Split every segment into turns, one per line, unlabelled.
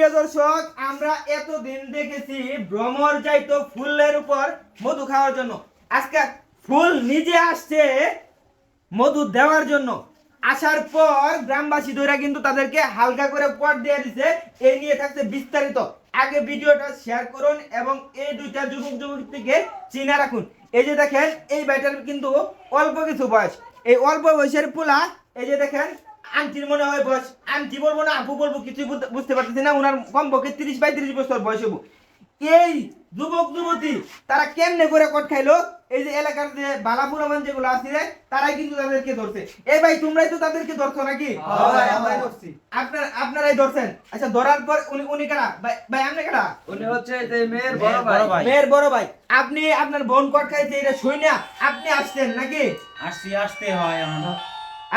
সুপ্রিয় দর্শক, আমরা এতদিন দেখেছি ভ্রমর যাইতো ফুলের উপর মধু খাওয়ার জন্য। আজকে ফুল নিজে আসছে মধু দেওয়ার জন্য। আসার পর গ্রামবাসী ধরে কিন্তু তাদেরকে হালকা করে পট দিয়ে দিছে। এই নিয়ে থাকছে বিস্তারিত। আগে ভিডিওটা শেয়ার করুন এবং এই দুইটা যুবক যুবতীকে চিনে রাখুন। এই যে দেখেন, এই বাইটার কিন্তু অল্প কিছু বয়স। এই অল্প বয়সের পোলা, এই যে দেখেন আন্টির মনে হয় বয়স। আন্টি বলব না আপু বলব কিছু বুঝতে পারতেছি না ওনার কমপক্ষে তিরিশ পঁয়ত্রিশ বছর বয়স হব এই যুবক যুবতী তারা কেমনে করে কট খাইলো? এই যে এলাকার যে বালাপুরমান যেগুলো আছে তারাই কিন্তু তাদেরকে ধরছে। এই ভাই তোমরাই তো তাদেরকে ধরছো নাকি। আপনার আপনারাই ধরছেন। আচ্ছা ধরার পর উনি উনি কারা? ভাই আপনি কারা?
উনি হচ্ছে যে মেয়ের
বড়
বড় ভাই।
ভাই।
মেয়ের বড় ভাই। আপনি আপনার বোন কট খাইছে এটা শুই না আপনি আসছেন নাকি?
আসছি আসতে হয়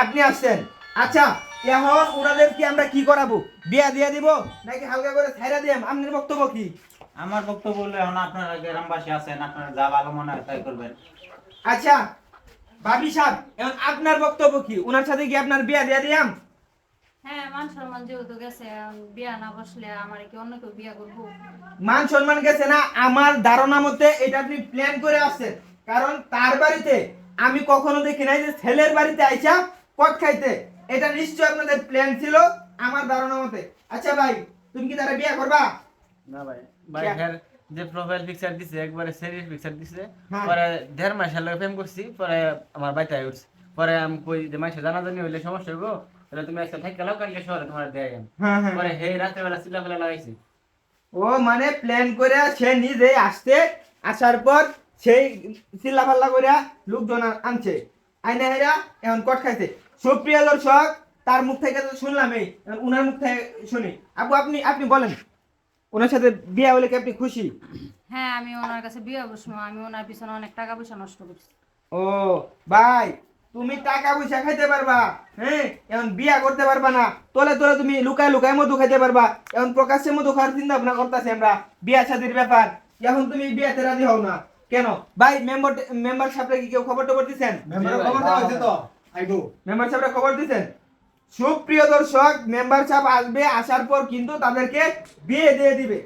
আপনি আসছেন। আচ্ছা এখন ওনাদেরকে আমরা কি করাবো? বিয়া দিয়া দিব নাকি হালকা করে ছাইরা দিয়াম? আপনার বক্তব্য কি?
আমার বক্তব্য হলো এখন আপনারা গ্রামবাসী আছেন আপনারা যা ভালো মনে হয় তাই করবেন।
আচ্ছা ভাবি সাহেব এখন আপনার বক্তব্য কি? ওনার সাথে কি আপনার বিয়া দিয়া দিয়াম?
হ্যাঁ মান সম্মান যেহেতু গেছে বিয়া না বসলে আমার কি অন্য কেউ বিয়া করব?
মান সম্মান গেছে না আমার ধারণা মতে এটা আপনি প্ল্যান করে আসছেন। কারণ তার বাড়িতে আমি কখনো দেখি নাই যে ছেলের বাড়িতে আইসা পট খাইতে। এটা নিশ্চয় আপনাদের প্ল্যান ছিল আমার ধারণা মতে। আচ্ছা ভাই তুমি কি তারা বিয়া করবা?
না ভাই ভাই এর যে প্রোফাইল পিকচার দিছে একবারে সিরিয়াস পিকচার দিছে
হ্যাঁ।
পরে দেড় মাস হলো প্রেম করছি পরে আমার বাইতে উঠছে। পরে আমি কই যে মাসে জানাজানি হইলে সমস্যা হইব তাহলে তুমি একটা থাকি গেলাও কালকে শহরে তোমার দেয়
হ্যাঁ হ্যাঁ।
পরে হে রাত্রে বেলা চিল্লা ফেলা লাগাইছি।
ও মানে প্ল্যান করে সে নিজে আসতে আসার পর সেই চিল্লা পাল্লা করে লোকজন আনছে। আইনা হেরা এখন কট খাইছে। সুপ্রিয় দর্শক তার মুখ থেকে তো শুনলাম এই উনার মুখ থেকে শুনি। আপু আপনি আপনি বলেন ওনার সাথে বিয়ে হলে কি আপনি খুশি?
হ্যাঁ আমি ওনার কাছে বিয়া বসবো আমি ওনার পিছনে অনেক টাকা পয়সা নষ্ট করছি।
ও ভাই তুমি টাকা পয়সা খাইতে পারবা হ্যাঁ? এখন বিয়া করতে পারবা না তোলে তোলে তুমি লুকায় লুকায় মধু খাইতে পারবা। এখন প্রকাশ্যে মধু খাওয়ার চিন্তা ভাবনা করতেছি আমরা বিয়া শাদির ব্যাপার। এখন তুমি বিয়াতে রাজি হও না। কেন? ভাই মেম্বার মেম্বার সাহেবরা কি কেউ খবর টবর দিচ্ছেন
মেম্বারের খবর দেওয়া হয়েছে তো?
মেম্বার সাহেবরা খবর দিচ্ছেন সুপ্রিয় দর্শক মেম্বার সাহেব আসবে আসার পর কিন্তু তাদেরকে বিয়ে দিয়ে দিবে।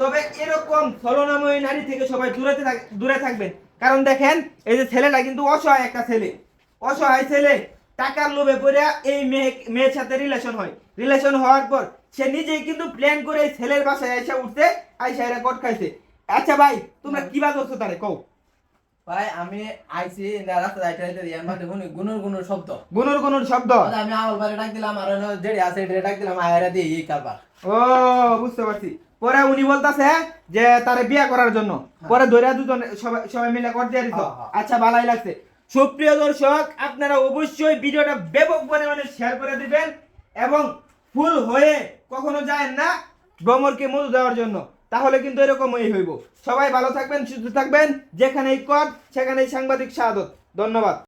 তবে এরকম ছলনাময়ী নারী থেকে সবাই দূরে দূরে থাকবেন। কারণ দেখেন এই যে ছেলেটা কিন্তু অসহায় একটা ছেলে। অসহায় ছেলে টাকার লোভে পড়ে এই মেয়ে মেয়ের সাথে রিলেশন হয়। রিলেশন হওয়ার পর সে নিজেই কিন্তু প্ল্যান করে ছেলের বাসায় আইসা উঠতে আইসা এরা কট খাইছে। আচ্ছা ভাই তোমরা কি বাদ করছ তারে? কও।
ভাই আমি আইছি না রাস্তা যাইতে যাইতে ইয়ার মধ্যে গুনুর গুনুর গুনুর শব্দ।
গুনুর গুনুর শব্দ?
আচ্ছা, আমি আওয়াল বারে ডাক দিলাম আর হলো যেড়ে আছে এটারে ডাক দিলাম আয়রা দিয়ে এই কারবার।
ও বুঝতে পারছি। পরে উনি বলতাছে যে তারে বিয়ে করার জন্য। পরে ধরে দুজন সবাই সবাই মিলে কর দিয়ে দিত
হ্যাঁ, হ্যাঁ।
আচ্ছা ভালোই লাগছে। সুপ্রিয় দর্শক আপনারা অবশ্যই ভিডিওটা ব্যাপক পরিমাণে শেয়ার করে দিবেন এবং ফুল হয়ে কখনো যায় না। ভ্রমরকে মধু দেওয়ার জন্য। তাহলে কিন্তু এরকমই হইব। সবাই ভালো থাকবেন, সুস্থ থাকবেন। যেখানেই কট সেখানেই সাংবাদিক স্বাদত ধন্যবাদ।